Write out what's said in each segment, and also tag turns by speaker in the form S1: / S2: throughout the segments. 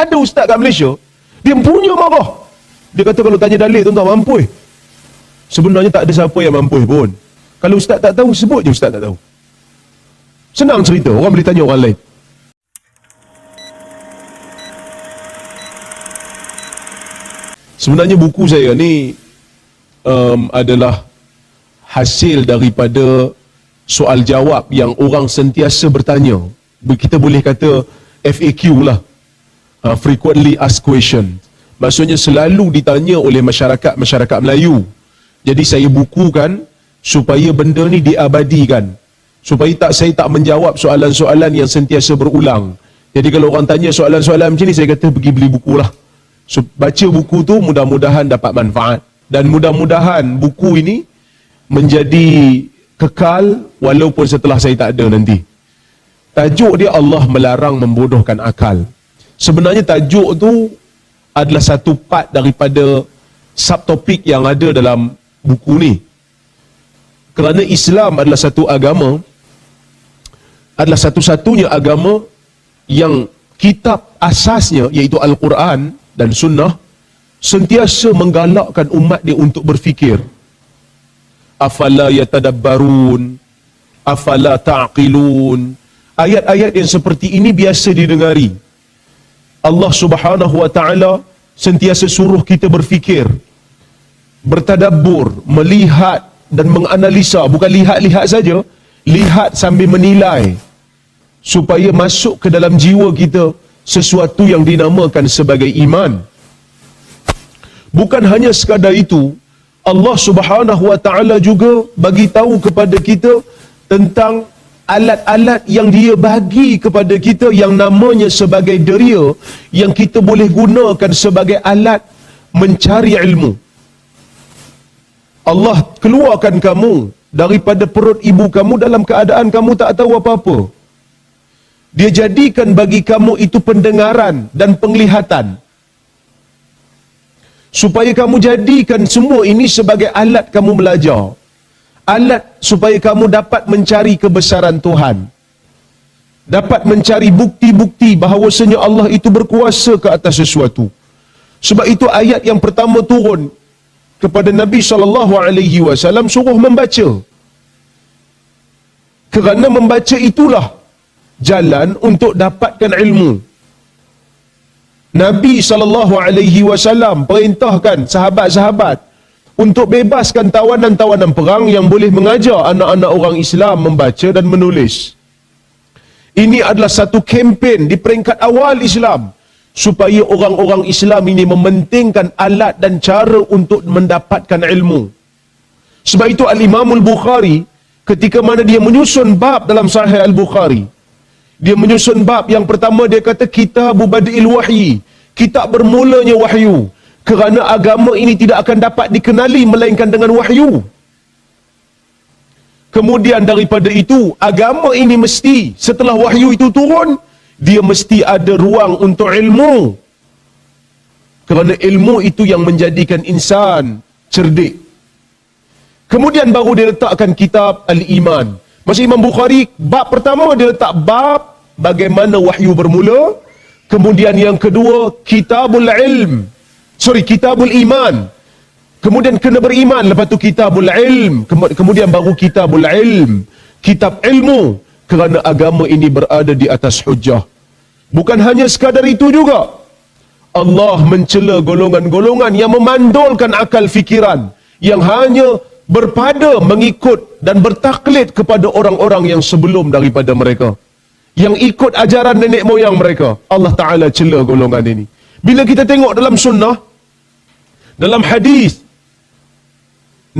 S1: Ada ustaz kat Malaysia, dia punya marah. Dia kata kalau tanya dalil tuan-tuan mampu. Sebenarnya tak ada siapa yang mampu pun. Kalau ustaz tak tahu, sebut je ustaz tak tahu. Senang cerita, orang boleh tanya orang lain. Sebenarnya buku saya ni um, adalah hasil daripada soal jawab yang orang sentiasa bertanya. Kita boleh kata FAQ lah. Uh, frequently asked question. Maksudnya selalu ditanya oleh masyarakat-masyarakat Melayu. Jadi saya bukukan supaya benda ni diabadikan. Supaya tak saya tak menjawab soalan-soalan yang sentiasa berulang. Jadi kalau orang tanya soalan-soalan macam ni, saya kata pergi beli buku lah. So, baca buku tu mudah-mudahan dapat manfaat. Dan mudah-mudahan buku ini menjadi kekal walaupun setelah saya tak ada nanti. Tajuk dia Allah melarang membodohkan akal. Sebenarnya tajuk tu adalah satu part daripada subtopik yang ada dalam buku ni. Kerana Islam adalah satu agama adalah satu-satunya agama yang kitab asasnya iaitu Al-Quran dan Sunnah sentiasa menggalakkan umat dia untuk berfikir. Afala yatadabbarun afala ta'qilun ayat-ayat yang seperti ini biasa didengari. Allah Subhanahu wa taala sentiasa suruh kita berfikir, bertadabbur, melihat dan menganalisa, bukan lihat-lihat saja, lihat sambil menilai supaya masuk ke dalam jiwa kita sesuatu yang dinamakan sebagai iman. Bukan hanya sekadar itu, Allah Subhanahu wa taala juga bagi tahu kepada kita tentang alat-alat yang dia bagi kepada kita yang namanya sebagai deria yang kita boleh gunakan sebagai alat mencari ilmu. Allah keluarkan kamu daripada perut ibu kamu dalam keadaan kamu tak tahu apa-apa. Dia jadikan bagi kamu itu pendengaran dan penglihatan. Supaya kamu jadikan semua ini sebagai alat kamu belajar alat supaya kamu dapat mencari kebesaran Tuhan. Dapat mencari bukti-bukti bahawasanya Allah itu berkuasa ke atas sesuatu. Sebab itu ayat yang pertama turun kepada Nabi sallallahu alaihi wasallam suruh membaca. Kerana membaca itulah jalan untuk dapatkan ilmu. Nabi sallallahu alaihi wasallam perintahkan sahabat-sahabat untuk bebaskan tawanan-tawanan perang yang boleh mengajar anak-anak orang Islam membaca dan menulis. Ini adalah satu kempen di peringkat awal Islam supaya orang-orang Islam ini mementingkan alat dan cara untuk mendapatkan ilmu. Sebab itu Al-Imam Al-Bukhari ketika mana dia menyusun bab dalam Sahih Al-Bukhari dia menyusun bab yang pertama dia kata kitab Badi'il Wahyi kitab bermulanya wahyu kerana agama ini tidak akan dapat dikenali melainkan dengan wahyu. Kemudian daripada itu, agama ini mesti setelah wahyu itu turun, dia mesti ada ruang untuk ilmu. Kerana ilmu itu yang menjadikan insan cerdik. Kemudian baru dia letakkan kitab Al-Iman. Masih Imam Bukhari, bab pertama dia letak bab bagaimana wahyu bermula. Kemudian yang kedua, kitabul ilm sorry kitabul iman. Kemudian kena beriman. Lepas tu kitabul ilm. Kemudian baru kitabul ilm. Kitab ilmu. Kerana agama ini berada di atas hujah. Bukan hanya sekadar itu juga. Allah mencela golongan-golongan yang memandulkan akal fikiran. Yang hanya berpada mengikut dan bertaklid kepada orang-orang yang sebelum daripada mereka. Yang ikut ajaran nenek moyang mereka. Allah Ta'ala cela golongan ini. Bila kita tengok dalam sunnah dalam hadis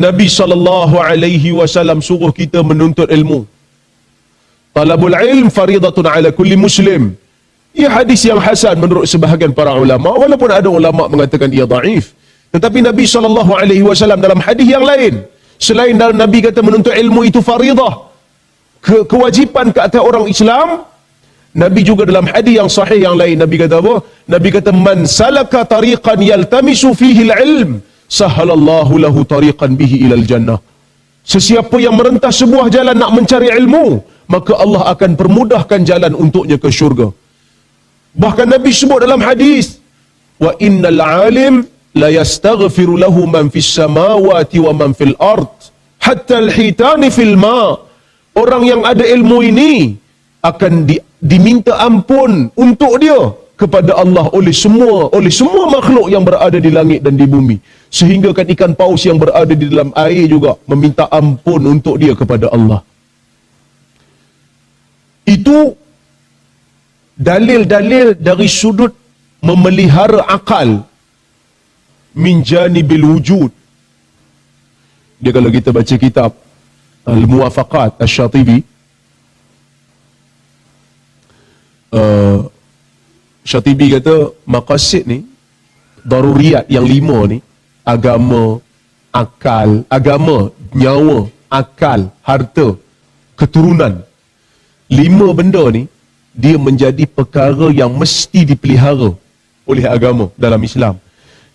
S1: Nabi sallallahu alaihi wasallam suruh kita menuntut ilmu. Talabul ilm faridatun ala kulli muslim. Ia hadis yang hasan menurut sebahagian para ulama walaupun ada ulama mengatakan ia dhaif. Tetapi Nabi sallallahu alaihi wasallam dalam hadis yang lain selain dalam Nabi kata menuntut ilmu itu faridah ke kewajipan ke atas orang Islam Nabi juga dalam hadis yang sahih yang lain Nabi kata apa? Nabi kata man salaka tariqan yaltamisu fihi al-ilm sahalallahu lahu tariqan bihi ilal jannah. Sesiapa yang merentas sebuah jalan nak mencari ilmu, maka Allah akan permudahkan jalan untuknya ke syurga. Bahkan Nabi sebut dalam hadis, wa innal alim la yastaghfiru lahu man fis samawati wa man fil ard hatta al hitani fil ma. Orang yang ada ilmu ini akan di, diminta ampun untuk dia kepada Allah oleh semua oleh semua makhluk yang berada di langit dan di bumi. Sehingga kan ikan paus yang berada di dalam air juga meminta ampun untuk dia kepada Allah. Itu dalil-dalil dari sudut memelihara akal. Min janibil wujud. Dia kalau kita baca kitab Al-Muwafaqat Asy-Syatibi uh, Syatibi kata maqasid ni daruriyat yang lima ni agama akal agama nyawa akal harta keturunan lima benda ni dia menjadi perkara yang mesti dipelihara oleh agama dalam Islam.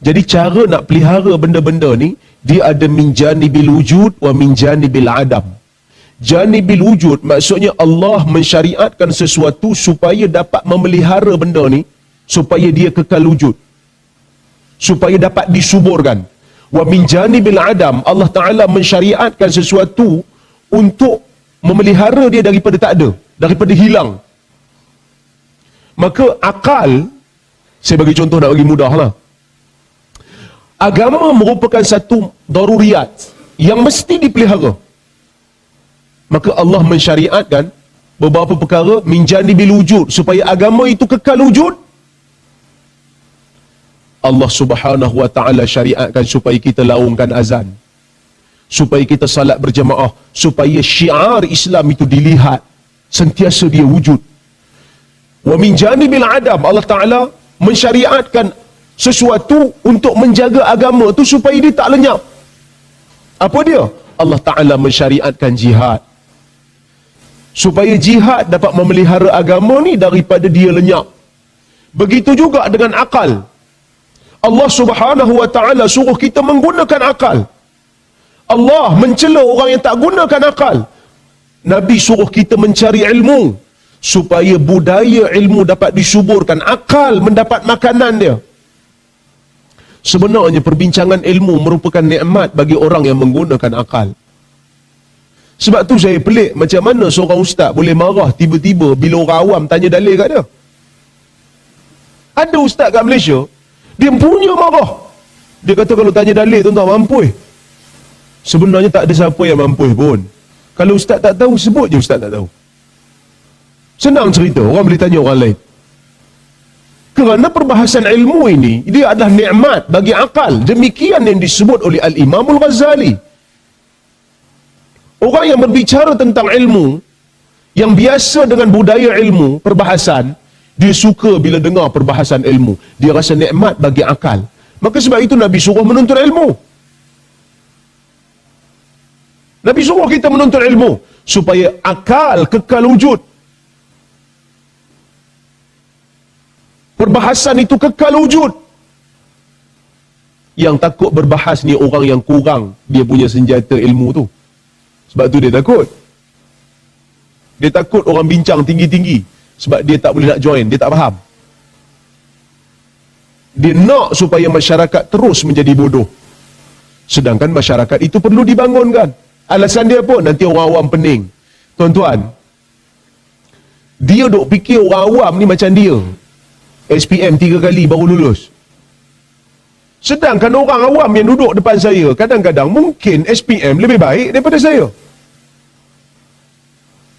S1: Jadi cara nak pelihara benda-benda ni dia ada minjani bil wujud wa minjani bil adam janibil wujud maksudnya Allah mensyariatkan sesuatu supaya dapat memelihara benda ni supaya dia kekal wujud. Supaya dapat disuburkan. Wa min janibil adam Allah taala mensyariatkan sesuatu untuk memelihara dia daripada tak ada daripada hilang. Maka akal saya bagi contoh nak bagi mudah lah. Agama merupakan satu daruriyat yang mesti dipelihara maka Allah mensyariatkan beberapa perkara minjani bil wujud supaya agama itu kekal wujud. Allah Subhanahu wa taala syariatkan supaya kita laungkan azan. Supaya kita salat berjemaah. Supaya syiar Islam itu dilihat. Sentiasa dia wujud. Wa min janibil adam. Allah taala mensyariatkan sesuatu untuk menjaga agama tu supaya dia tak lenyap. Apa dia? Allah taala mensyariatkan jihad supaya jihad dapat memelihara agama ni daripada dia lenyap. Begitu juga dengan akal. Allah Subhanahu wa taala suruh kita menggunakan akal. Allah mencela orang yang tak gunakan akal. Nabi suruh kita mencari ilmu supaya budaya ilmu dapat disuburkan, akal mendapat makanan dia. Sebenarnya perbincangan ilmu merupakan nikmat bagi orang yang menggunakan akal. Sebab tu saya pelik macam mana seorang ustaz boleh marah tiba-tiba bila orang awam tanya dalil kat dia. Ada ustaz kat Malaysia, dia punya marah. Dia kata kalau tanya dalil tuan-tuan mampu. Sebenarnya tak ada siapa yang mampu pun. Kalau ustaz tak tahu, sebut je ustaz tak tahu. Senang cerita, orang boleh tanya orang lain. Kerana perbahasan ilmu ini, dia adalah nikmat bagi akal. Demikian yang disebut oleh Al-Imamul Ghazali. Orang yang berbicara tentang ilmu, yang biasa dengan budaya ilmu, perbahasan, dia suka bila dengar perbahasan ilmu. Dia rasa nikmat bagi akal. Maka sebab itu Nabi suruh menuntut ilmu. Nabi suruh kita menuntut ilmu supaya akal kekal wujud. Perbahasan itu kekal wujud. Yang takut berbahas ni orang yang kurang dia punya senjata ilmu tu. Sebab tu dia takut. Dia takut orang bincang tinggi-tinggi. Sebab dia tak boleh nak join, dia tak faham. Dia nak supaya masyarakat terus menjadi bodoh. Sedangkan masyarakat itu perlu dibangunkan. Alasan dia pun nanti orang awam pening. Tuan-tuan, dia duk fikir orang awam ni macam dia. SPM tiga kali baru lulus. Sedangkan orang awam yang duduk depan saya, kadang-kadang mungkin SPM lebih baik daripada saya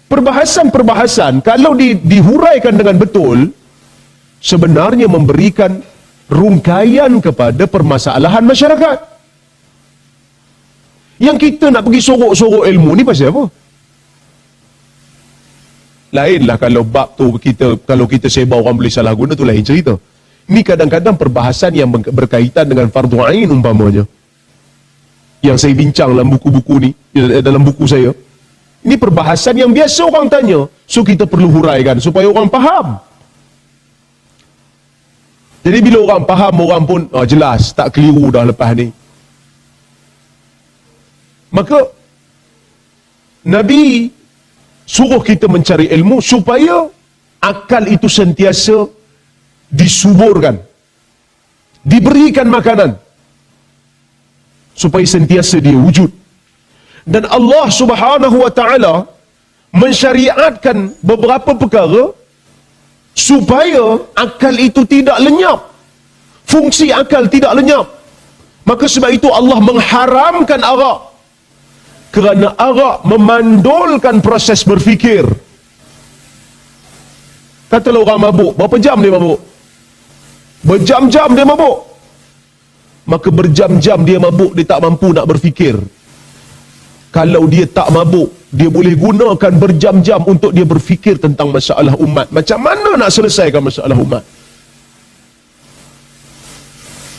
S1: perbahasan-perbahasan kalau di, dihuraikan dengan betul sebenarnya memberikan rungkaian kepada permasalahan masyarakat. Yang kita nak pergi sorok-sorok ilmu ni pasal apa? Lainlah kalau bab tu kita kalau kita sebab orang boleh salah guna tu lain cerita. Ni kadang-kadang perbahasan yang berkaitan dengan fardu ain umpamanya. Yang saya bincang dalam buku-buku ni dalam buku saya ini perbahasan yang biasa orang tanya. So kita perlu huraikan supaya orang faham. Jadi bila orang faham, orang pun oh, jelas, tak keliru dah lepas ni. Maka, Nabi suruh kita mencari ilmu supaya akal itu sentiasa disuburkan, diberikan makanan supaya sentiasa dia wujud. Dan Allah Subhanahu wa taala mensyariatkan beberapa perkara supaya akal itu tidak lenyap. Fungsi akal tidak lenyap. Maka sebab itu Allah mengharamkan arak. Kerana arak memandulkan proses berfikir. Katalah orang mabuk, berapa jam dia mabuk? Berjam-jam dia mabuk. Maka berjam-jam dia mabuk, dia tak mampu nak berfikir. Kalau dia tak mabuk, dia boleh gunakan berjam-jam untuk dia berfikir tentang masalah umat. Macam mana nak selesaikan masalah umat?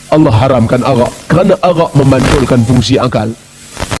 S1: Allah haramkan arak kerana arak memantulkan fungsi akal.